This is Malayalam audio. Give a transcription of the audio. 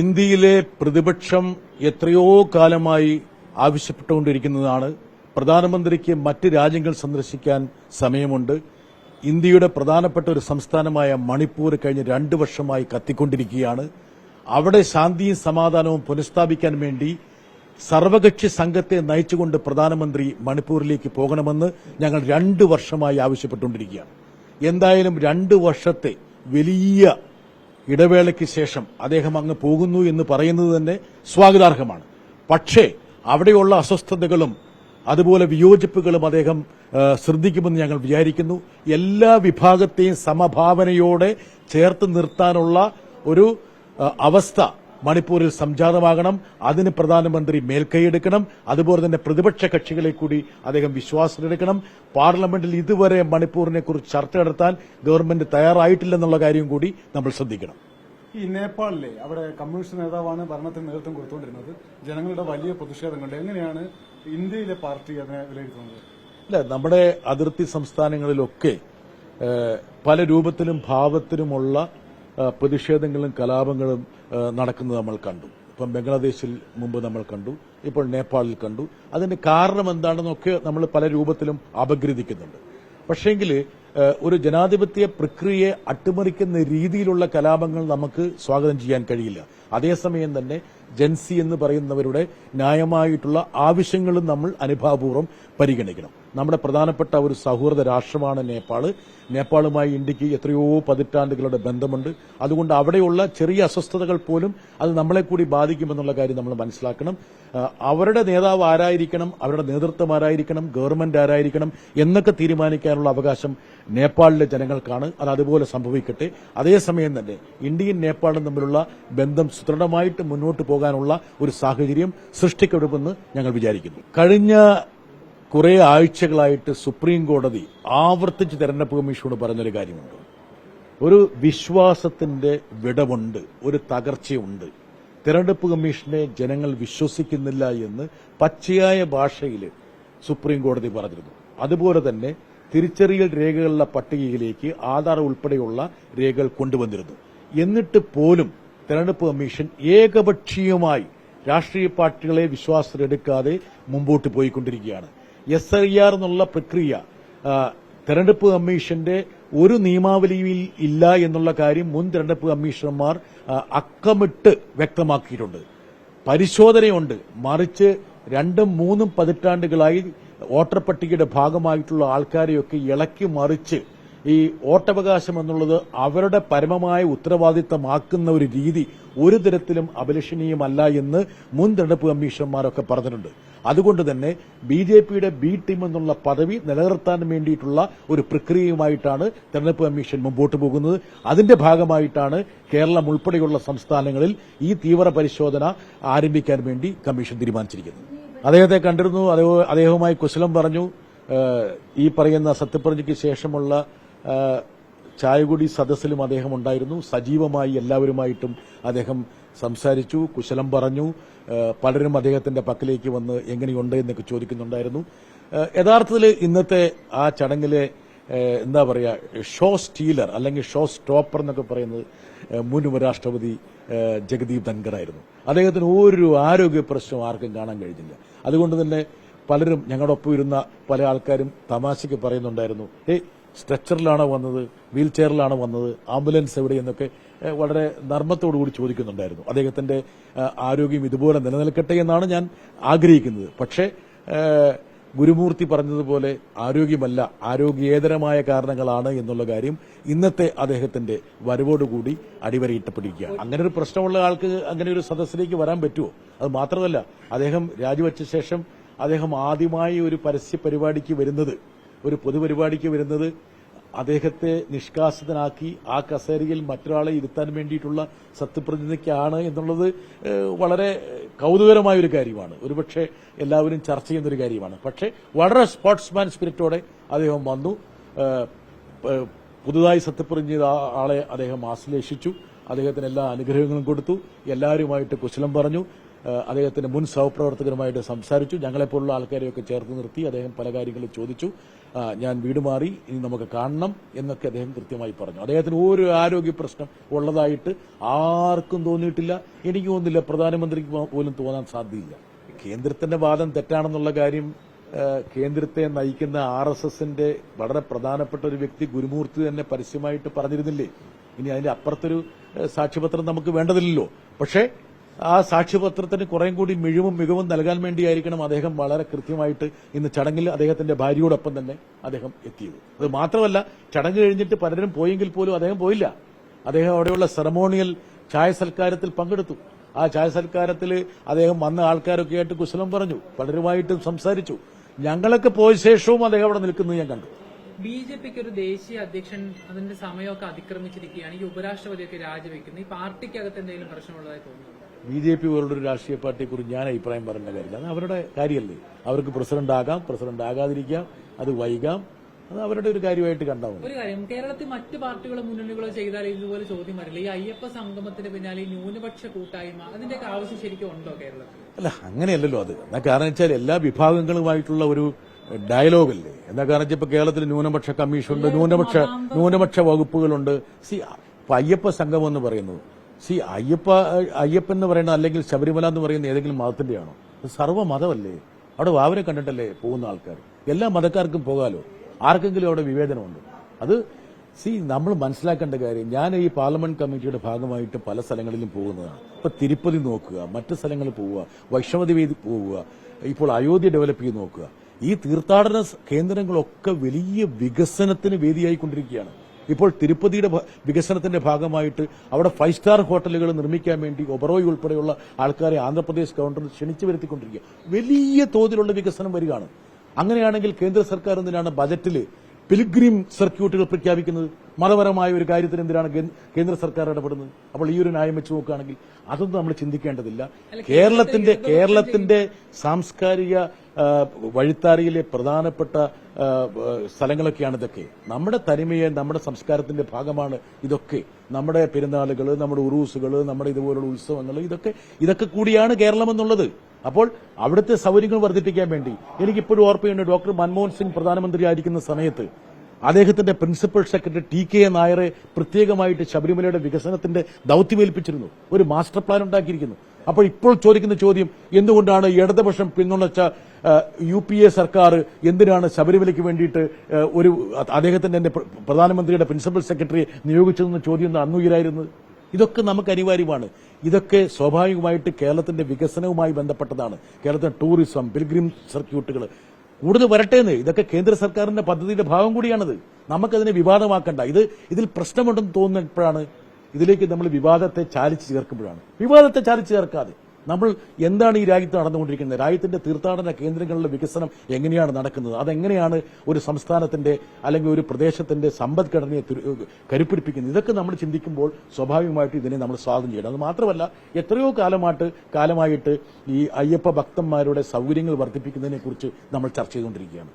ഇന്ത്യയിലെ പ്രതിപക്ഷം എത്രയോ കാലമായി ആവശ്യപ്പെട്ടുകൊണ്ടിരിക്കുന്നതാണ്. പ്രധാനമന്ത്രിക്ക് മറ്റ് രാജ്യങ്ങൾ സന്ദർശിക്കാൻ സമയമുണ്ട്. ഇന്ത്യയുടെ പ്രധാനപ്പെട്ട ഒരു സംസ്ഥാനമായ മണിപ്പൂർ കഴിഞ്ഞ രണ്ട് വർഷമായി കത്തിക്കൊണ്ടിരിക്കുകയാണ്. അവിടെ ശാന്തിയും സമാധാനവും പുനഃസ്ഥാപിക്കാൻ വേണ്ടി സർവകക്ഷി സംഘത്തെ നയിച്ചുകൊണ്ട് പ്രധാനമന്ത്രി മണിപ്പൂരിലേക്ക് പോകണമെന്ന് ഞങ്ങൾ രണ്ട് വർഷമായി ആവശ്യപ്പെട്ടുകൊണ്ടിരിക്കുകയാണ്. എന്തായാലും രണ്ട് വർഷത്തെ വലിയ ഇടവേളയ്ക്ക് ശേഷം അദ്ദേഹം അങ്ങ് പോകുന്നു എന്ന് പറയുന്നത് തന്നെ സ്വാഗതാർഹമാണ്. പക്ഷേ അവിടെയുള്ള അസ്വസ്ഥതകളും അതുപോലെ വിയോജിപ്പുകളും അദ്ദേഹം ശ്രദ്ധിക്കുമെന്ന് ഞങ്ങൾ വിചാരിക്കുന്നു. എല്ലാ വിഭാഗത്തെയും സമഭാവനയോടെ ചേർത്ത് നിർത്താനുള്ള ഒരു അവസ്ഥ മണിപ്പൂരിൽ സംജാതമാകണം അതിന് പ്രധാനമന്ത്രി മേൽക്കൈയെടുക്കണം അതുപോലെ തന്നെ പ്രതിപക്ഷ കക്ഷികളെ കൂടി അദ്ദേഹം വിശ്വാസത്തിലെടുക്കണം. പാർലമെന്റിൽ ഇതുവരെ മണിപ്പൂരിനെ കുറിച്ച് ചർച്ച നടത്താൻ ഗവൺമെന്റ് തയ്യാറായിട്ടില്ലെന്നുള്ള കാര്യം കൂടി നമ്മൾ ശ്രദ്ധിക്കണം. ഈ നേപ്പാളിലെ അവിടെ കമ്മ്യൂണിസ്റ്റ് നേതാവാണ് ഭരണത്തിന് നേതൃത്വം കൊടുത്തുകൊണ്ടിരുന്നത്. ജനങ്ങളുടെ വലിയ പ്രതിഷേധം കൊണ്ട് എങ്ങനെയാണ് ഇന്ത്യയിലെ പാർട്ടി അതിനെ വിലയിരുത്തുന്നത്? അല്ല നമ്മുടെ അതിർത്തി സംസ്ഥാനങ്ങളിലൊക്കെ പല രൂപത്തിലും ഭാവത്തിലുമുള്ള പ്രതിഷേധങ്ങളും കലാപങ്ങളും നടക്കുന്നത് നമ്മൾ കണ്ടു. ഇപ്പം ബംഗ്ലാദേശിൽ മുമ്പ് നമ്മൾ കണ്ടു. ഇപ്പോൾ നേപ്പാളിൽ കണ്ടു. അതിന്റെ കാരണം എന്താണെന്നൊക്കെ നമ്മൾ പല രൂപത്തിലും അപഗ്രഥിക്കുന്നുണ്ട്. പക്ഷേങ്കിൽ ഒരു ജനാധിപത്യ പ്രക്രിയയെ അട്ടിമറിക്കുന്ന രീതിയിലുള്ള കലാപങ്ങൾ നമുക്ക് സ്വാഗതം ചെയ്യാൻ കഴിയില്ല. അതേസമയം തന്നെ ജൻസി എന്ന് പറയുന്നവരുടെ ന്യായമായിട്ടുള്ള ആവശ്യങ്ങളും നമ്മൾ അനുഭാവപൂർവം പരിഗണിക്കണം. നമ്മുടെ പ്രധാനപ്പെട്ട ഒരു സൗഹൃദ രാഷ്ട്രമാണ് നേപ്പാൾ നേപ്പാളുമായി ഇന്ത്യയ്ക്ക് എത്രയോ പതിറ്റാണ്ടുകളുടെ ബന്ധമുണ്ട്. അതുകൊണ്ട് അവിടെയുള്ള ചെറിയ അസ്വസ്ഥതകൾ പോലും അത് നമ്മളെ കൂടി ബാധിക്കുമെന്നുള്ള കാര്യം നമ്മൾ മനസ്സിലാക്കണം. അവരുടെ നേതാവ് ആരായിരിക്കണം? അവരുടെ നേതൃത്വം ആരായിരിക്കണം? ഗവൺമെന്റ് ആരായിരിക്കണം? എന്നൊക്കെ തീരുമാനിക്കാനുള്ള അവകാശം നേപ്പാളിലെ ജനങ്ങൾക്കാണ്. അത് അതുപോലെ സംഭവിക്കട്ടെ. അതേസമയം തന്നെ ഇന്ത്യയും നേപ്പാളും തമ്മിലുള്ള ബന്ധം സുദൃഢമായിട്ട് മുന്നോട്ട് പോകാനുള്ള ഒരു സാഹചര്യം സൃഷ്ടിക്കപ്പെടുമെന്ന് ഞങ്ങൾ വിചാരിക്കുന്നു. കഴിഞ്ഞ കുറെ ആഴ്ചകളായിട്ട് സുപ്രീം കോടതി ആവർത്തിച്ച് തെരഞ്ഞെടുപ്പ് കമ്മീഷനോട് പറഞ്ഞൊരു കാര്യമുണ്ട്. ഒരു വിശ്വാസത്തിന്റെ വിടവുണ്ട് ഒരു തകർച്ചയുണ്ട്. തെരഞ്ഞെടുപ്പ് കമ്മീഷനെ ജനങ്ങൾ വിശ്വസിക്കുന്നില്ല എന്ന് പച്ചയായ ഭാഷയിൽ സുപ്രീം കോടതി പറഞ്ഞിരുന്നു. അതുപോലെ തന്നെ തിരിച്ചറിയൽ രേഖകളുടെ പട്ടികയിലേക്ക് ആധാർ ഉൾപ്പെടെയുള്ള രേഖകൾ കൊണ്ടുവന്നിരുന്നു. എന്നിട്ട് പോലും തെരഞ്ഞെടുപ്പ് കമ്മീഷൻ ഏകപക്ഷീയമായി രാഷ്ട്രീയ പാർട്ടികളെ വിശ്വാസത്തിലെടുക്കാതെ മുമ്പോട്ട് പോയിക്കൊണ്ടിരിക്കുകയാണ്. എസ് ഐ ആർ എന്നുള്ള പ്രക്രിയ തെരഞ്ഞെടുപ്പ് കമ്മീഷന്റെ ഒരു നിയമാവലിയിൽ ഇല്ല എന്നുള്ള കാര്യം മുൻ തെരഞ്ഞെടുപ്പ് കമ്മീഷണർമാർ അക്കമിട്ട് വ്യക്തമാക്കിയിട്ടുണ്ട്. പരിശോധനയുണ്ട്. മറിച്ച് രണ്ടും മൂന്നും പതിറ്റാണ്ടുകളായി വോട്ടർ പട്ടികയുടെ ഭാഗമായിട്ടുള്ള ആൾക്കാരെയൊക്കെ ഇളക്കി മറിച്ച് ഈ വോട്ടവകാശം എന്നുള്ളത് അവരുടെ പരമമായ ഉത്തരവാദിത്തമാക്കുന്ന ഒരു രീതി ഒരു തരത്തിലും അഭിലഷണീയമല്ല എന്ന് മുൻ തെരഞ്ഞെടുപ്പ് കമ്മീഷണർമാരൊക്കെ പറഞ്ഞിട്ടുണ്ട്. അതുകൊണ്ട് തന്നെ ബി ജെ പിയുടെ ബി ടീം എന്നുള്ള പദവി നിലനിർത്താൻ വേണ്ടിയിട്ടുള്ള ഒരു പ്രക്രിയയുമായിട്ടാണ് തെരഞ്ഞെടുപ്പ് കമ്മീഷൻ മുമ്പോട്ട് പോകുന്നത്. അതിന്റെ ഭാഗമായിട്ടാണ് കേരളം ഉൾപ്പെടെയുള്ള സംസ്ഥാനങ്ങളിൽ ഈ തീവ്ര പരിശോധന ആരംഭിക്കാൻ വേണ്ടി കമ്മീഷൻ തീരുമാനിച്ചിരിക്കുന്നത്. അദ്ദേഹത്തെ കണ്ടിരുന്നു. അദ്ദേഹവുമായി കുശലം പറഞ്ഞു. ഈ പറയുന്ന സത്യപ്രതിജ്ഞയ്ക്ക് ശേഷമുള്ള ചായകുടി സദസ്സിലും അദ്ദേഹം ഉണ്ടായിരുന്നു. സജീവമായി എല്ലാവരുമായിട്ടും അദ്ദേഹം സംസാരിച്ചു കുശലം പറഞ്ഞു. പലരും അദ്ദേഹത്തിന്റെ പക്കലേക്ക് വന്ന് എങ്ങനെയുണ്ട് എന്നൊക്കെ ചോദിക്കുന്നുണ്ടായിരുന്നു. യഥാർത്ഥത്തിൽ ഇന്നത്തെ ആ ചടങ്ങിലെ എന്താ പറയുക ഷോ സ്റ്റീലർ അല്ലെങ്കിൽ ഷോ സ്റ്റോപ്പർ എന്നൊക്കെ പറയുന്നത് മുൻ ഉപരാഷ്ട്രപതി ജഗദീപ് ധൻഖർ ആയിരുന്നു. അദ്ദേഹത്തിന് ഒരു ആരോഗ്യ പ്രശ്നം ആർക്കും കാണാൻ കഴിഞ്ഞില്ല. അതുകൊണ്ട് തന്നെ പലരും ഞങ്ങളുടെ ഒപ്പം ഇരുന്ന പല ആൾക്കാരും തമാശയ്ക്ക് പറയുന്നുണ്ടായിരുന്നു. ഏയ് സ്ട്രെച്ചറിലാണോ വന്നത് വീൽ ചെയറിലാണോ വന്നത് ആംബുലൻസ് എവിടെ എന്നൊക്കെ വളരെ കൂടി ചോദിക്കുന്നുണ്ടായിരുന്നു. അദ്ദേഹത്തിന്റെ ആരോഗ്യം ഇതുപോലെ നിലനിൽക്കട്ടെ എന്നാണ് ഞാൻ ആഗ്രഹിക്കുന്നത്. പക്ഷേ ഗുരുമൂർത്തി പറഞ്ഞതുപോലെ ആരോഗ്യമല്ല ആരോഗ്യേതരമായ കാരണങ്ങളാണ് എന്നുള്ള കാര്യം ഇന്നത്തെ അദ്ദേഹത്തിന്റെ വരവോടുകൂടി അടിവരയിട്ടപ്പെട്ടിരിക്കുകയാണ്. അങ്ങനെ ഒരു പ്രശ്നമുള്ള ആൾക്ക് അങ്ങനെ ഒരു സദസ്സിലേക്ക് വരാൻ പറ്റുമോ? അത് മാത്രമല്ല അദ്ദേഹം രാജിവെച്ച ശേഷം അദ്ദേഹം ആദ്യമായി ഒരു പരസ്യ പരിപാടിക്ക് വരുന്നത് ഒരു പൊതുപരിപാടിക്ക് വരുന്നത് അദ്ദേഹത്തെ നിഷ്കാസിതനാക്കി ആ കസേരയിൽ മറ്റൊരാളെ ഇരുത്താൻ വേണ്ടിയിട്ടുള്ള സത്യപ്രതിജ്ഞയ്ക്കാണ് എന്നുള്ളത് വളരെ കൗതുകരമായ ഒരു കാര്യമാണ്. ഒരുപക്ഷെ എല്ലാവരും ചർച്ച ചെയ്യുന്ന ഒരു കാര്യമാണ്. പക്ഷേ വളരെ സ്പോർട്സ്മാൻ സ്പിരിറ്റോടെ അദ്ദേഹം വന്നു. പുതുതായി സത്യപ്രതിജ്ഞ ആളെ അദ്ദേഹം ആശ്ലേഷിച്ചു. അദ്ദേഹത്തിന് എല്ലാ അനുഗ്രഹങ്ങളും കൊടുത്തു. എല്ലാവരുമായിട്ട് കുശലം പറഞ്ഞു. അദ്ദേഹത്തിന്റെ മുൻ സഹപ്രവർത്തകരുമായിട്ട് സംസാരിച്ചു. ഞങ്ങളെപ്പോലുള്ള ആൾക്കാരെയൊക്കെ ചേർത്ത് നിർത്തി അദ്ദേഹം പല കാര്യങ്ങളും ചോദിച്ചു. ഞാൻ വീട് മാറി ഇനി നമുക്ക് കാണണം എന്നൊക്കെ അദ്ദേഹം കൃത്യമായി പറഞ്ഞു. അദ്ദേഹത്തിന് ഒരു ആരോഗ്യ പ്രശ്നം ഉള്ളതായിട്ട് ആർക്കും തോന്നിയിട്ടില്ല. എനിക്ക് തോന്നുന്നില്ല പ്രധാനമന്ത്രിക്ക് പോലും തോന്നാൻ സാധ്യതയില്ല. കേന്ദ്രത്തിന്റെ വാദം തെറ്റാണെന്നുള്ള കാര്യം കേന്ദ്രത്തെ നയിക്കുന്ന ആർ എസ് എസിന്റെ വളരെ പ്രധാനപ്പെട്ട ഒരു വ്യക്തി ഗുരുമൂർത്തി തന്നെ പരസ്യമായിട്ട് പറഞ്ഞിരുന്നില്ലേ? ഇനി അതിന്റെ അപ്പുറത്തൊരു സാക്ഷ്യപത്രം നമുക്ക് വേണ്ടതില്ലല്ലോ. പക്ഷേ ആ സാക്ഷ്യപത്രത്തിന് കുറേം കൂടി മിഴിവും മികവും നൽകാൻ വേണ്ടിയായിരിക്കണം അദ്ദേഹം വളരെ കൃത്യമായിട്ട് ഇന്ന് ചടങ്ങിൽ അദ്ദേഹത്തിന്റെ ഭാര്യയോടൊപ്പം തന്നെ അദ്ദേഹം എത്തിയത്. അത് മാത്രമല്ല ചടങ്ങ് കഴിഞ്ഞിട്ട് പലരും പോയെങ്കിൽ പോലും അദ്ദേഹം പോയില്ല. അദ്ദേഹം അവിടെയുള്ള സെറമോണിയൽ ചായ സൽക്കാരത്തിൽ പങ്കെടുത്തു. ആ ചായ സൽക്കാരത്തിൽ അദ്ദേഹം വന്ന ആൾക്കാരൊക്കെ ആയിട്ട് കുശലം പറഞ്ഞു പലരുമായിട്ടും സംസാരിച്ചു. ഞങ്ങളൊക്കെ പോയ ശേഷവും അദ്ദേഹം അവിടെ നിൽക്കുന്നത് ഞാൻ കണ്ടു. ബി ജെ പിക്ക് ഒരു ദേശീയ അധ്യക്ഷൻ അതിന്റെ സമയമൊക്കെ അതിക്രമിച്ചിരിക്കുകയാണ്. ഈ ഉപരാഷ്ട്രപതിയൊക്കെ രാജിവെക്കുന്നത് ഈ പാർട്ടിക്കകത്ത് എന്തെങ്കിലും പ്രശ്നമുള്ളതായി തോന്നുന്നു ബി ജെ പി പോലുള്ള ഒരു രാഷ്ട്രീയ പാർട്ടിയെ കുറിച്ച് ഞാൻ അഭിപ്രായം പറയുന്ന കാര്യമില്ല. അത് അവരുടെ കാര്യമല്ലേ? അവർക്ക് പ്രസിഡന്റ് ആകാം പ്രസിഡന്റ് ആകാതിരിക്കാം അത് വൈകാം. അത് അവരുടെ ഒരു കാര്യമായിട്ട് കണ്ടാൽ ഒരു കാര്യം കേരളത്തിൽ മറ്റു പാർട്ടികളോ മുന്നണികളോ ചെയ്താൽ ഇതുപോലെ ചോദ്യം വരില്ല. ഈ അയ്യപ്പ സംഗമത്തിന് പിന്നാലെ ഈ ന്യൂനപക്ഷ കൂട്ടായ്മ അതിന്റെയൊക്കെ ആവശ്യം ശരിക്കും ഉണ്ടോ കേരളത്തിൽ? അല്ല അങ്ങനെയല്ലല്ലോ അത്. എന്നാ കാരണം വെച്ചാൽ എല്ലാ വിഭാഗങ്ങളുമായിട്ടുള്ള ഒരു ഡയലോഗ് അല്ലേ എന്താ കാരണം വെച്ചാൽ ഇപ്പൊ കേരളത്തിൽ ന്യൂനപക്ഷ കമ്മീഷനുണ്ട് ന്യൂനപക്ഷ ന്യൂനപക്ഷ വകുപ്പുകളുണ്ട്. സി അയ്യപ്പ സംഘം എന്ന് പറയുന്നത് സി അയ്യപ്പ അയ്യപ്പൻ എന്ന് പറയുന്ന അല്ലെങ്കിൽ ശബരിമല എന്ന് പറയുന്ന ഏതെങ്കിലും മതത്തിന്റെയാണോ? സർവ മതമല്ലേ അവിടെ വാവരെ കണ്ടിട്ടല്ലേ പോകുന്ന ആൾക്കാർ എല്ലാ മതക്കാർക്കും പോകാലോ? ആർക്കെങ്കിലും അവിടെ വിവേചനമുണ്ട്? അത് സി നമ്മൾ മനസ്സിലാക്കേണ്ട കാര്യം ഞാൻ ഈ പാർലമെന്റ് കമ്മിറ്റിയുടെ ഭാഗമായിട്ട് പല സ്ഥലങ്ങളിലും പോകുന്നതാണ്. ഇപ്പൊ തിരുപ്പതി നോക്കുക മറ്റു സ്ഥലങ്ങളിൽ പോവുക വൈഷ്ണവതി വേദി പോവുക ഇപ്പോൾ അയോധ്യ ഡെവലപ്പ് ചെയ്ത് നോക്കുക. ഈ തീർത്ഥാടന കേന്ദ്രങ്ങളൊക്കെ വലിയ വികസനത്തിന് വേദിയായിക്കൊണ്ടിരിക്കുകയാണ്. ഇപ്പോൾ തിരുപ്പതിയുടെ വികസനത്തിന്റെ ഭാഗമായിട്ട് അവിടെ ഫൈവ് സ്റ്റാർ ഹോട്ടലുകൾ നിർമ്മിക്കാൻ വേണ്ടി ഒബറോയ് ഉൾപ്പെടെയുള്ള ആൾക്കാരെ ആന്ധ്രാപ്രദേശ് ഗവൺമെന്റ് ക്ഷണിച്ചു വരുത്തിക്കൊണ്ടിരിക്കുക വലിയ തോതിലുള്ള വികസനം വരികയാണ്. അങ്ങനെയാണെങ്കിൽ കേന്ദ്ര സർക്കാർ എന്തിനാണ് ബജറ്റിൽ പിലിഗ്രീം സർക്യൂട്ടുകൾ പ്രഖ്യാപിക്കുന്നത് മതപരമായ ഒരു കാര്യത്തിന് എന്തിനാണ് കേന്ദ്ര സർക്കാർ ഇടപെടുന്നത്? അപ്പോൾ ഈ ഒരു ന്യായം വെച്ച് നോക്കുകയാണെങ്കിൽ അതൊന്നും നമ്മൾ ചിന്തിക്കേണ്ടതില്ല. കേരളത്തിന്റെ കേരളത്തിന്റെ സാംസ്കാരിക വഴിത്താരയിലെ പ്രധാനപ്പെട്ട സ്ഥലങ്ങളൊക്കെയാണ് ഇതൊക്കെ. നമ്മുടെ തനിമയെ നമ്മുടെ സംസ്കാരത്തിന്റെ ഭാഗമാണ് ഇതൊക്കെ. നമ്മുടെ പെരുന്നാളുകൾ നമ്മുടെ ഉറൂസുകൾ നമ്മുടെ ഇതുപോലുള്ള ഉത്സവങ്ങൾ ഇതൊക്കെ ഇതൊക്കെ കൂടിയാണ് കേരളം എന്നുള്ളത് അപ്പോൾ അവിടുത്തെ സൗകര്യങ്ങൾ വർദ്ധിപ്പിക്കാൻ വേണ്ടി എനിക്കിപ്പോഴും ഓർമ്മയുണ്ട് ഡോക്ടർ മൻമോഹൻ സിംഗ് പ്രധാനമന്ത്രി ആയിരിക്കുന്ന സമയത്ത് അദ്ദേഹത്തിന്റെ പ്രിൻസിപ്പൽ സെക്രട്ടറി ടി കെ നായരെ പ്രത്യേകമായിട്ട് ശബരിമലയുടെ വികസനത്തിന്റെ ദൌത്യമേൽപ്പിച്ചിരുന്നു. ഒരു മാസ്റ്റർ പ്ലാൻ ഉണ്ടാക്കിയിരിക്കുന്നു. അപ്പോൾ ഇപ്പോൾ ചോദിക്കുന്ന ചോദ്യം എന്തുകൊണ്ടാണ് ഇടതുപക്ഷം പിന്തുണച്ച യു പി എ സർക്കാർ എന്തിനാണ് ശബരിമലയ്ക്ക് വേണ്ടിയിട്ട് ഒരു അദ്ദേഹത്തിന്റെ പ്രധാനമന്ത്രിയുടെ പ്രിൻസിപ്പൽ സെക്രട്ടറിയെ നിയോഗിച്ചതെന്ന ചോദ്യം ഒന്ന് അന്ന് ഉയരായിരുന്നത്? ഇതൊക്കെ നമുക്ക് അനിവാര്യമാണ്. ഇതൊക്കെ സ്വാഭാവികമായിട്ട് കേരളത്തിന്റെ വികസനവുമായി ബന്ധപ്പെട്ടതാണ്. കേരളത്തിന്റെ ടൂറിസം പിൽഗ്രിം സർക്യൂട്ടുകൾ കൂടുതൽ വരട്ടേന്ന്. ഇതൊക്കെ കേന്ദ്ര സർക്കാരിന്റെ പദ്ധതിയുടെ ഭാഗം കൂടിയാണിത്. നമുക്കതിനെ വിവാദമാക്കണ്ട. ഇത് ഇതിൽ പ്രശ്നമുണ്ടെന്ന് തോന്നുന്നപ്പോഴാണ് ഇതിലേക്ക് നമ്മൾ വിവാദത്തെ ചാലിച്ച് ചേർക്കുമ്പോഴാണ്. വിവാദത്തെ ചാലിച്ച് ചേർക്കാതെ. നമ്മൾ എന്താണ് ഈ രാജ്യത്ത് നടന്നുകൊണ്ടിരിക്കുന്നത്? രാജ്യത്തിന്റെ തീർത്ഥാടന കേന്ദ്രങ്ങളിലെ വികസനം എങ്ങനെയാണ് നടക്കുന്നത്? അതെങ്ങനെയാണ് ഒരു സംസ്ഥാനത്തിന്റെ അല്ലെങ്കിൽ ഒരു പ്രദേശത്തിന്റെ സമ്പദ്ഘടനയെ കരുപ്പിടിപ്പിക്കുന്നത്? ഇതൊക്കെ നമ്മൾ ചിന്തിക്കുമ്പോൾ സ്വാഭാവികമായിട്ട് ഇതിനെ നമ്മൾ സ്വാഗതം ചെയ്യണം. അത് മാത്രമല്ല എത്രയോ കാലമായിട്ട് കാലമായിട്ട് ഈ അയ്യപ്പ ഭക്തന്മാരുടെ സൗകര്യങ്ങൾ വർദ്ധിപ്പിക്കുന്നതിനെ കുറിച്ച് നമ്മൾ ചർച്ച ചെയ്തുകൊണ്ടിരിക്കുകയാണ്.